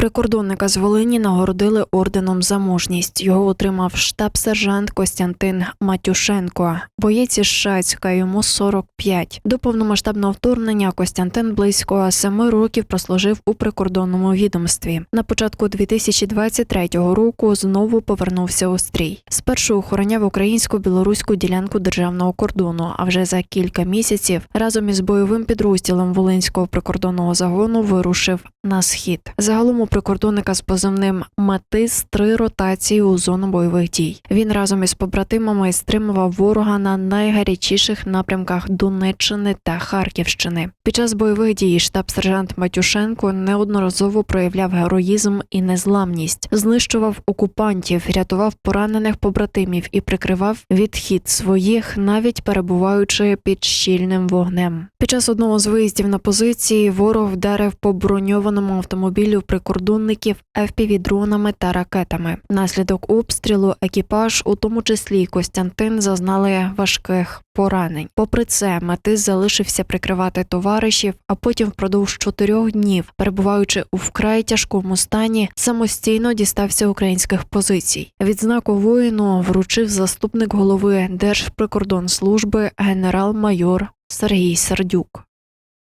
Прикордонника з Волині нагородили орденом за мужність. Його отримав штаб-сержант Костянтин Матюшенко. Боєць із Шацька, йому 45. До повномасштабного вторгнення Костянтин близько семи років прослужив у прикордонному відомстві. На початку 2023 року знову повернувся у стрій. Спершу охороняв українську білоруську ділянку державного кордону. А вже за кілька місяців разом із бойовим підрозділом Волинського прикордонного загону вирушив на схід. Загалом у прикордонника з позивним Матис три ротації у зону бойових дій. Він разом із побратимами стримував ворога на найгарячіших напрямках Донеччини та Харківщини. Під час бойових дій штаб-сержант Матюшенко неодноразово проявляв героїзм і незламність, знищував окупантів, рятував поранених побратимів і прикривав відхід своїх, навіть перебуваючи під щільним вогнем. Під час одного з виїздів на позиції ворог вдарив по броньованому автомобілю прикордонників FPV-дронами та ракетами. Наслідок обстрілу екіпаж, у тому числі й Костянтин, зазнали важких поранень. Попри це, Метис залишився прикривати товаришів, а потім впродовж чотирьох днів, перебуваючи у вкрай тяжкому стані, самостійно дістався українських позицій. Відзнаку воїну вручив заступник голови Держприкордонслужби генерал-майор Сергій Сердюк.